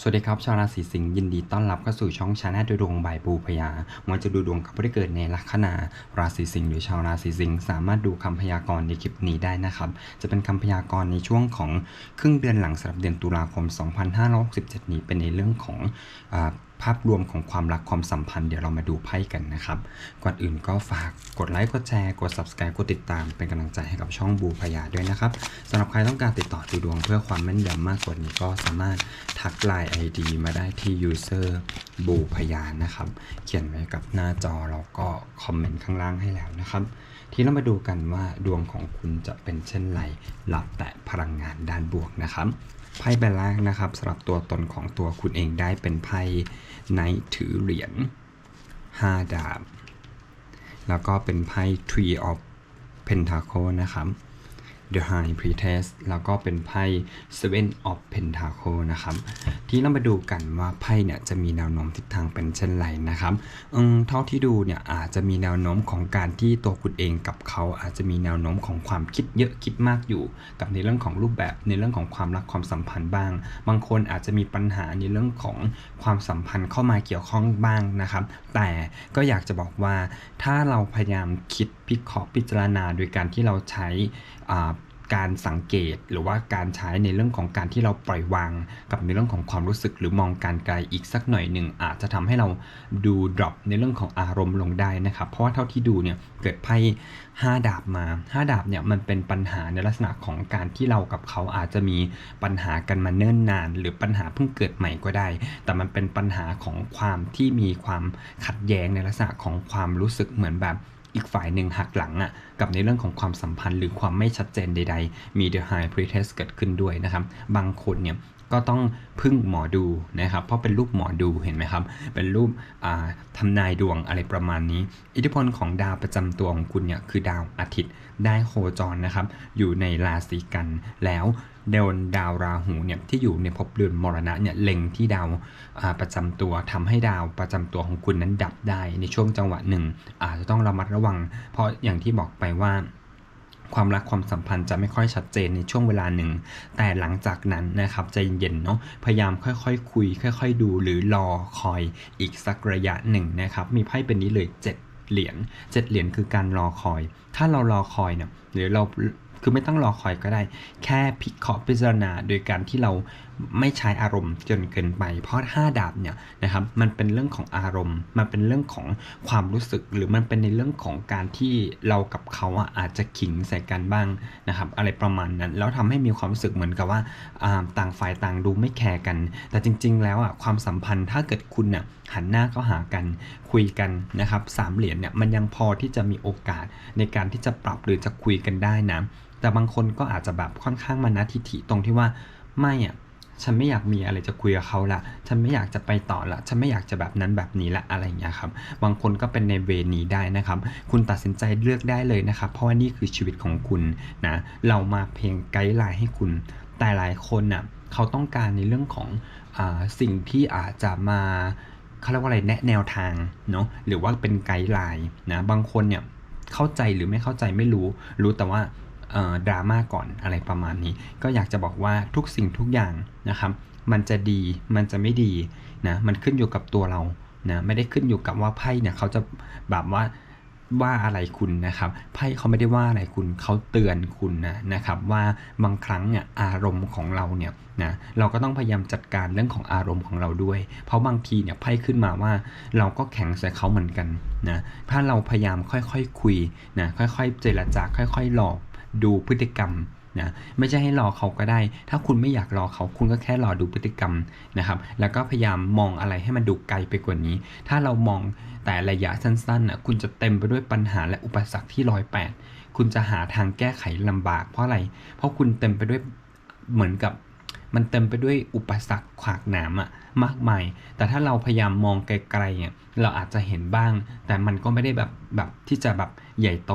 สวัสดีครับ ชาวราศีสิงห์ยินดีต้อนรับเข้าสู่ช่องชาแนลดูดวงบายปูพยาวันจะดูดวงกับผู้ที่เกิดในลัคนาราศีสิงห์หรือชาวราศีสิงห์สามารถดูคำพยากรณ์ในคลิปนี้ได้นะครับ จะเป็นคำพยากรณ์ในช่วงของครึ่งเดือนหลังสำหรับเดือนตุลาคม 2567 นี้เป็นในเรื่องของอ ภาพรวมของความรักความสัมพันธ์เดี๋ยวเรามาดูไพ่กันนะครับ ก่อนอื่นก็ฝากกดไลค์กดแชร์กด subscribe กดติดตามเป็นกำลังใจให้กับช่องบูพยาด้วยนะครับสำหรับใครต้องการติดต่อดูดวงเพื่อความแม่นยำมากกว่านี้ก็สามารถทักไลน์ ID มาได้ที่ user บูพยานะครับ เขียนไว้กับหน้าจอแล้วก็คอมเมนต์ข้างล่างให้แล้วนะครับ ทีนี้เรามาดูกันว่าดวงของคุณจะเป็นเช่นไรหลับแต่พลังงานด้านบวกนะครับไพ่ใบแรกนะครับสำหรับตัวตนของตัวคุณเองได้เป็นไพ่ไนท์ถือเหรียญ5ดาบ แล้วก็เป็นไพ่ Tree of Pentacle นะครับ The High Priestess แล้วก็เป็นไพ่ Seven of Pentacle นะครับ ที่เรามาดูกันว่าไพ่เนี่ยจะมีแนวโน้มทิศทางเป็นเช่นไรนะครับอืมเท่าที่ดูเนี่ยอาจจะมีแนวโน้มของการที่ตัวคุณเองกับเขาอาจจะมีแนวโน้มของความคิดเยอะคิดมากอยู่ กับในเรื่องของรูปแบบในเรื่องของความรักความสัมพันธ์บ้าง บางคนอาจจะมีปัญหาในเรื่องของความสัมพันธ์เข้ามาเกี่ยวข้องบ้างนะครับ แต่ก็อยากจะบอกว่าถ้าเราพยายามคิดพิเคราะห์พิจารณาโดยการที่เราใช้อ่า การสังเกตหรือว่าการใช้ในเรื่องของการที่เราปล่อยวางกับในเรื่องของความรู้สึกหรือมองการไกลอีกสักหน่อยหนึ่งอาจจะทำให้เราดูดรอปในเรื่องของอารมณ์ลงได้นะครับ เพราะว่าเท่าที่ดูเนี่ยเกิดไพ่ห้าดาบมาห้าดาบเนี่ยมันเป็นปัญหาในลักษณะของการที่เรากับเขาอาจจะมีปัญหากันมาเนิ่นนาน หรือปัญหาเพิ่งเกิดใหม่ก็ได้ แต่มันเป็นปัญหาของความที่มีความขัดแย้งในลักษณะของความรู้สึกเหมือนแบบ อีกฝ่ายหนึ่งหักหลังอะกับในเรื่องของความสัมพันธ์หรือความไม่ชัดเจนใด ๆ มี The High Priestess เกิดขึ้นด้วยนะครับ บางคนเนี่ย ก็ต้องพึ่งหมอดูนะครับ เพราะเป็นรูปหมอดูเห็นไหมครับ เป็นรูปอ่าทำนายดวงอะไรประมาณนี้ อิทธิพลของดาวประจำตัวของคุณเนี่ยคือดาวอาทิตย์ได้โคจรนะครับ อยู่ในราศีกันแล้วโดนดาวราหูเนี่ยที่อยู่ในภพเรือนมรณะเนี่ยเล็งที่ดาวาประจำตัวทำให้ดาวประจำตัวของคุณนั้นดับได้ในช่วงจังหวะหนึ่งอาจจะต้องระมัดระวัง เพราะอย่างที่บอกไปว่า ความรักความสัมพันธ์จะไม่ค่อยชัดเจนในช่วงเวลาหนึ่ง แต่หลังจากนั้นนะครับใจเย็นๆเนาะพยายามค่อยๆคคุย ค่อย ๆ ดูหรือรอคอยอีกสักระยะหนึ่งนะครับมีไพ่เป็นนี้เลยเจ็ดเหรียญเจ็ดเหรียญคือการรอคอย ถ้าเรารอคอยเนี่ยหรือเราคือไม่ต้องรอคอยก็ได้ แค่พิเคราะห์พิจารณาโดยการที่เราไม่ใช้อารมณ์จนเกินไป เพราะห้าดาบเนี่ยนะครับมันเป็นเรื่องของอารมณ์ มันเป็นเรื่องของความรู้สึก หรือมันเป็นในเรื่องของการที่เรากับเขาอะอาจจะขิงใส่กันบ้างนะครับอะไรประมาณนั้น แล้วทำให้มีความรู้สึกเหมือนกับว่าอ่าต่างฝ่ายต่างดูไม่แคร์กัน แต่จริง ๆ แล้วอะความสัมพันธ์ถ้าเกิดคุณน่ะหันหน้าเข้าหากันคุยกันนะครับสามเหรียญเนี่ยมันยังพอที่จะมีโอกาสในการที่จะปรับหรือจะคุยกันได้นะแต่บางคนก็อาจจะแบบค่อนข้างมานะทิฐิตรงที่ว่าไม่อะ ฉันไม่อยากมีอะไรจะคุยกับเขาละฉันไม่อยากจะไปต่อละฉันไม่อยากจะแบบนั้นแบบนี้ละอะไรอย่างเงี้ยครับ บางคนก็เป็นในเวนี้ได้นะครับ คุณตัดสินใจเลือกได้เลยนะครับ เพราะว่านี่คือชีวิตของคุณนะ เรามาเพียงไกด์ไลน์ให้คุณ แต่หลายคนน่ะเขาต้องการในเรื่องของอาสิ่งที่อาจจะมาเขาเรียกว่าอะไรแนะแนวทางเนาะ หรือว่าเป็นไกด์ไลน์นะ บางคนเนี่ยเข้าใจหรือไม่เข้าใจไม่รู้ รู้แต่ว่า ดราม่าก่อนอะไรประมาณนี้ ก็อยากจะบอกว่าทุกสิ่งทุกอย่างนะครับ มันจะดีมันจะไม่ดีนะมันขึ้นอยู่กับตัวเรานะไม่ได้ขึ้นอยู่กับว่าไพ่เนี่ยเขาจะแบบว่าว่าอะไรคุณนะครับไพ่เขาไม่ได้ว่าอะไรคุณเขาเตือนคุณนะนะครับ ว่าบางครั้งเนี่ยอารมณ์ของเราเนี่ยนะเราก็ต้องพยายามจัดการเรื่องของอารมณ์ของเราด้วย เพราะบางทีเนี่ยไพ่ขึ้นมาว่า เราก็แข็งใส่เขาเหมือนกันนะถ้าเราพยายามค่อยๆคคุยนะค่อย ๆ เจรจาค่อย ๆ หลอก ดูพฤติกรรมนะไม่ใช่ให้รอเขาก็ได้ ถ้าคุณไม่อยากรอเขาคุณก็แค่รอดูพฤติกรรมนะครับ แล้วก็พยายามมองอะไรให้มันดูไกลไปกว่านี้ ถ้าเรามองแต่ระยะสั้นๆนะคุณจะเต็มไปด้วยปัญหาและอุปสรรคที่ร้อยแปดคุณจะหาทางแก้ไขลำบากเพราะอะไร เพราะคุณเต็มไปด้วยเหมือนกับ มันเต็มไปด้วยอุปสรรคขวากหนามอะมากมาย แต่ถ้าเราพยายามมองไกลๆเนี่ยเราอาจจะเห็นบ้าง แต่มันก็ไม่ได้แบบแบบที่จะแบบใหญ่โต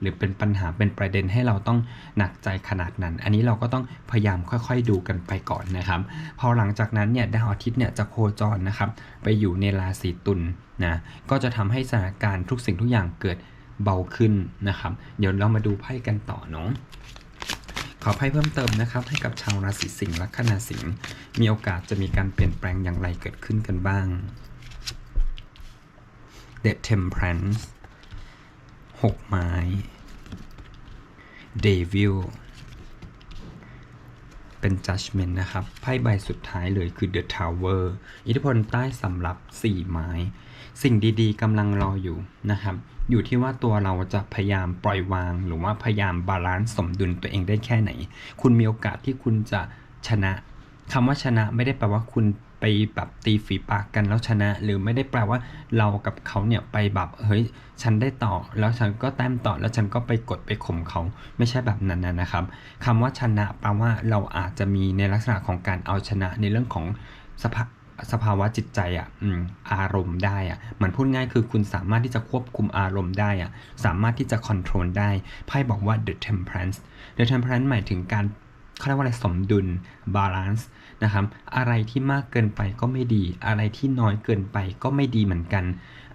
หรือเป็นปัญหาเป็นประเด็นให้เราต้องหนักใจขนาดนั้น อันนี้เราก็ต้องพยายามค่อยๆดูกันไปก่อนนะครับ พอหลังจากนั้นเนี่ยดาวอาทิตย์เนี่ยจะโคจรนะครับ ไปอยู่ในราศีตุลนะก็จะทำให้สถานการณ์ทุกสิ่งทุกอย่างเกิดเบาขึ้นนะครับ เดี๋ยวเรามาดูไพ่กันต่อเนาะ ขอให้เพิ่มเติมนะครับให้กับชาวราศีสิงห์ลัคนาสิงห์มีโอกาสจะมีการเปลี่ยนแปลงอย่างไรเกิดขึ้นกันบ้าง The Temperance หกไม้ Devil เป็น judgment นะครับไพ่ใบสุดท้ายเลยคือ the tower อิทธิพลใต้สำรับ 4 ไม้ สิ่งดีๆกำลังรออยู่นะครับ อยู่ที่ว่าตัวเราจะพยายามปล่อยวาง หรือว่าพยายามบาลานซ์สมดุลตัวเองได้แค่ไหน คุณมีโอกาสที่คุณจะชนะคำว่าชนะไม่ได้แปลว่าคุณ ไปแบบตีฝีปากกันแล้วชนะ หรือไม่ได้แปลว่าเรากับเขาเนี่ยไปแบบเฮ้ยฉันได้ต่อ แล้วฉันก็แต้มต่อแล้วฉันก็ไปกดไปข่มเขาไม่ใช่แบบนั้นนะนะครับคำว่าชนะแปลว่าเราอาจจะมีในลักษณะของการเอาชนะในเรื่องของสภาสภาวะจิตใจอะอืมอารมณ์ได้อะมันพูดง่ายคือคุณสามารถที่จะควบคุมอารมณ์ได้อะสามารถที่จะคอนโทรลได้ไพ่บอกว่า the temperance the temperance หมายถึงการเขาเรียกว่าอะไรสมดุล balance นะครับอะไรที่มากเกินไปก็ไม่ดี อะไรที่น้อยเกินไปก็ไม่ดีเหมือนกัน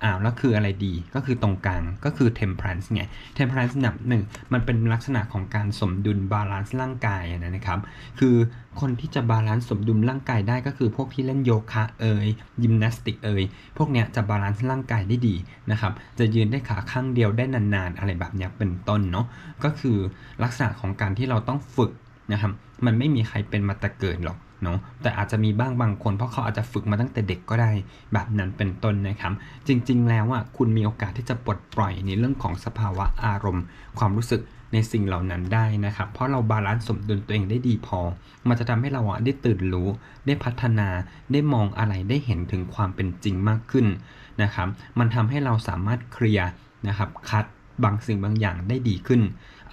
อ้าวแล้วคืออะไรดีก็คือตรงกลางก็คือ temperance ไง temperance หนับหนึ่งมันเป็นลักษณะของการสมดุลบาลานซ์ร่างกายนะครับ คือคนที่จะบาลานซ์สมดุลร่างกายได้ก็คือพวกที่เล่นโยคะเอ่ยยิมนาสติกเอ่ยพวกเนี้ยจะบาลานซ์ร่างกายได้ดีนะครับ จะยืนได้ขาข้างเดียวได้นานๆ อะไรแบบเนี้ยเป็นต้นเนาะก็คือลักษณะของการที่เราต้องฝึกนะครับมันไม่มีใครเป็นมาแต่เกิดหรอก เนาะแต่อาจจะมีบ้างบางคน เพราะเขาอาจจะฝึกมาตั้งแต่เด็กก็ได้แบบนั้นเป็นต้นนะครับ จริง ๆ แล้วอะคุณมีโอกาสที่จะปลดปล่อยในเรื่องของสภาวะอารมณ์ ความรู้สึกในสิ่งเหล่านั้นได้นะครับ เพราะเราบาลานซ์สมดุลตัวเองได้ดีพอ มันจะทำให้เราอะได้ตื่นรู้ ได้พัฒนา ได้มองอะไร ได้เห็นถึงความเป็นจริงมากขึ้นนะครับ มันทำให้เราสามารถเคลียร์นะครับ คัด บางสิ่งบางอย่างได้ดีขึ้น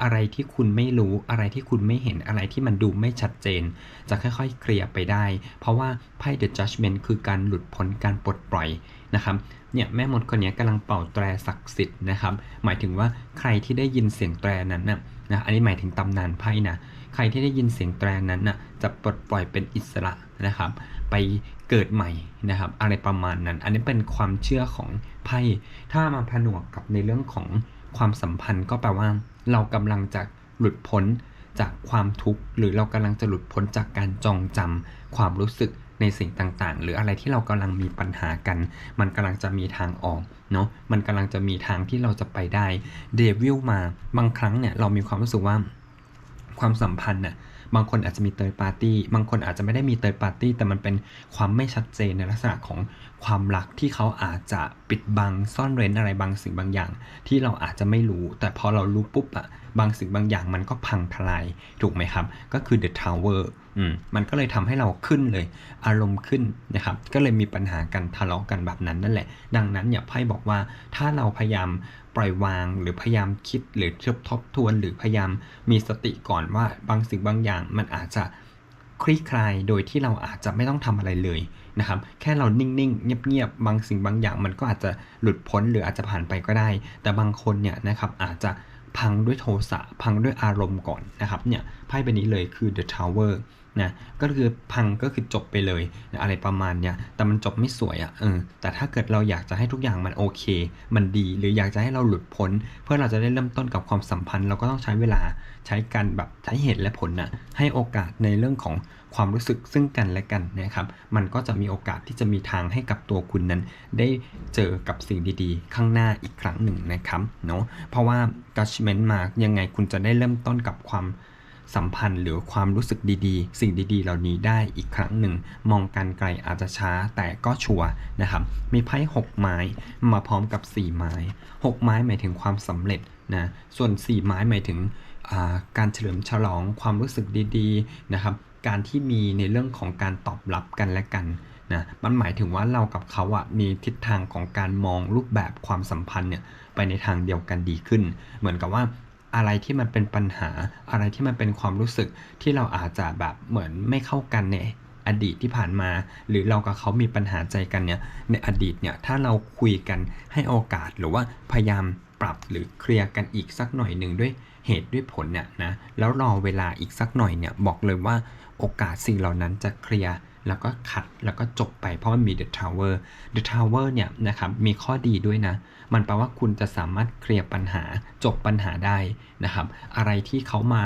อะไรที่คุณไม่รู้อะไรที่คุณไม่เห็นอะไรที่มันดูไม่ชัดเจน จะค่อยๆ เคลียร์ไปได้ เพราะว่าไพ่ The Judgment คือการหลุดพ้นการปลดปล่อยนะครับเนี่ยแม่มดคนนี้กำลังเป่าแตรศักดิ์สิทธิ์นะครับ หมายถึงว่าใครที่ได้ยินเสียงแตรนั้นนะนะอันนี้หมายถึงตำนานไพ่นะใครที่ได้ยินเสียงแตรนั้นนะจะปลดปล่อยเป็นอิสระนะครับ ไปเกิดใหม่นะครับ อะไรประมาณนั้น อันนี้เป็นความเชื่อของไพ่ถ้ามาผนวกกับในเรื่องของ ความสัมพันธ์ก็แปลว่า เรากำลังจะหลุดพ้นจากความทุกข์ หรือเรากำลังจะหลุดพ้นจากการจองจำความรู้สึกในสิ่งต่างๆ หรืออะไรที่เรากำลังมีปัญหากัน มันกำลังจะมีทางออกเนาะมันกำลังจะมีทางที่เราจะไปได้เดวิลมาบางครั้งเนี่ยเรามีความรู้สึกว่าความสัมพันธ์น่ะบางคนอาจจะมีเตยปาร์ตี้ บางคนอาจจะไม่ได้มีเตยปาร์ตี้ แต่มันเป็นความไม่ชัดเจนในลักษณะของความรักที่เขาอาจจะปิดบังซ่อนเร้นอะไรบางสิ่งบางอย่าง ที่เราอาจจะไม่รู้ แต่พอเรารู้ปุ๊บอะบางสิ่งบางอย่างมันก็พังทลายถูกไหมครับ ก็คือ The Tower อืมมันก็เลยทำให้เราขึ้นเลย อารมณ์ขึ้นนะครับ ก็เลยมีปัญหากันทะเลาะกันแบบนั้นนั่นแหละ ดังนั้นเนี่ยไพ่บอกว่าถ้าเราพยายามปล่อยวางหรือพยายามคิดหรือทบทบทวน หรือพยายามมีสติก่อนว่าบางสิ่งบางอย่างมันอาจจะ คลี่คลายโดยที่เราอาจจะไม่ต้องทำอะไรเลยนะครับ แค่เรานิ่งๆ เงียบๆ บางสิ่งบางอย่างมันก็อาจจะหลุดพ้นหรืออาจจะผ่านไปก็ได้ แต่บางคนเนี่ยนะครับอาจจะพังด้วยโทสะพังด้วยอารมณ์ก่อนนะครับเนี่ยไพ่ใบนี้เลยคือ the tower นะก็คือพังก็คือจบไปเลยนะอะไรประมาณเนี้ยแต่มันจบไม่สวยอะ่ะเออแต่ถ้าเกิดเราอยากจะให้ทุกอย่างมันโอเค มันดีหรืออยากจะให้เราหลุดพ้น เพื่อเราจะได้เริ่มต้นกับความสัมพันธ์ เราก็ต้องใช้เวลาใช้การแบบใช้เหตุและผลนะ่ะให้โอกาสในเรื่องของความรู้สึกซึ่งกันและกันนะครับมันก็จะมีโอกาสที่จะมีทางให้กับตัวคุณนั้น ได้เจอกับสิ่งดีๆ ข้างหน้าอีกครั้งหนึ่งนะครับเนาะเพราะว่า judgment มายังไงคุณจะได้เริ่มต้นกับความ สัมพันธ์ หรือความรู้สึกดีๆ สิ่งดีๆ เหล่านี้ได้อีกครั้งหนึ่ง มองการไกลอาจจะช้าแต่ก็ชัวร์นะครับ มีไพ่6ไม้มาพร้อมกับ 4 ไม้ 6 ไม้หมายถึงความสำเร็จนะส่วน 4 ไม้หมายถึงการเฉลิมฉลองความรู้สึกดีๆนะครับ การที่มีในเรื่องของการตอบรับกันและกันนะมันหมายถึงว่าเรากับเขาอะมีทิศทางของการมองรูปแบบความสัมพันธ์เนี่ยไปในทางเดียวกันดีขึ้น เหมือนกับว่า อะไรที่มันเป็นปัญหา อะไรที่มันเป็นความรู้สึกที่เราอาจจะแบบเหมือนไม่เข้ากันในอดีตที่ผ่านมา หรือเรากับเขามีปัญหาใจกันเนี่ยในอดีตเนี่ยถ้าเราคุยกันให้โอกาสหรือว่าพยายามปรับหรือเคลียร์กันอีกสักหน่อยหนึ่งด้วยเหตุด้วยผลเนี่ยนะแล้วรอเวลาอีกสักหน่อยเนี่ยบอกเลยว่าโอกาสสิ่งเหล่านั้นจะเคลียร์ แล้วก็ขัดแล้วก็จบไปเพราะมันมี The Tower The Tower เนี่ยนะครับมีข้อดีด้วยนะ มันแปลว่าคุณจะสามารถเคลียร์ปัญหาจบปัญหาได้นะครับ อะไรที่เขามา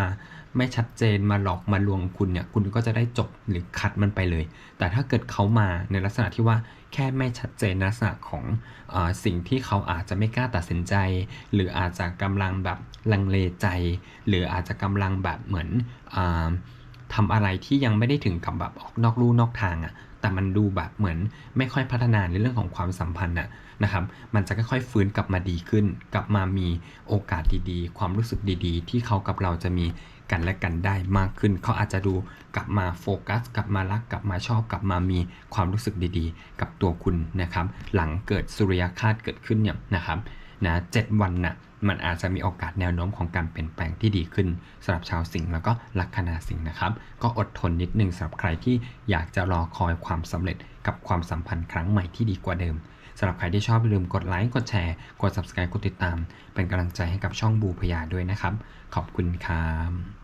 ไม่ชัดเจนมาหลอกมาลวงคุณเนี่ยคุณก็จะได้จบหรือคัดมันไปเลย แต่ถ้าเกิดเขามาในลักษณะที่ว่าแค่ไม่ชัดเจนลักษณะของอสิ่งที่เขาอาจจะไม่กล้าตัดสินใจ หรืออาจจะกำลังแบบลังเลใจ หรืออาจจะกำลังแบบเหมือนอ ทำอะไรที่ยังไม่ได้ถึงกับแบบออกนอกลู่นอกทางอะ่ะแต่มันดูแบบเหมือนไม่ค่อยพัฒนาในเรื่องของความสัมพันธ์น่ะนะครับ มันจะค่อยๆฟื้นกลับมาดีขึ้น กลับมามีโอกาสดีๆ ความรู้สึกดีๆ ที่เขากับเราจะมีกันและกันได้มากขึ้น เขาอาจจะดูกลับมาโฟกัส กลับมารัก กลับมาชอบ กลับมามีความรู้สึกดีๆ กับตัวคุณนะครับ หลังเกิดสุริยคาตเกิดขึ้นเนี่ยนะครับ นะเจ็ดวันน่ะมันอาจจะมีโอกาสแนวโน้มของการเปลี่ยนแปลงที่ดีขึ้นสำหรับชาวสิงห์แล้วก็ลัคนาสิงห์นะครับ ก็อดทนนิดนึงสำหรับใครที่อยากจะรอคอยความสำเร็จกับความสัมพันธ์ครั้งใหม่ที่ดีกว่าเดิมสำหรับใครที่ชอบอย่าลืมกดไลค์กดแชร์กด subscribe กดติดตาม เป็นกำลังใจให้กับช่องบูพยาด้วยนะครับ ขอบคุณครับ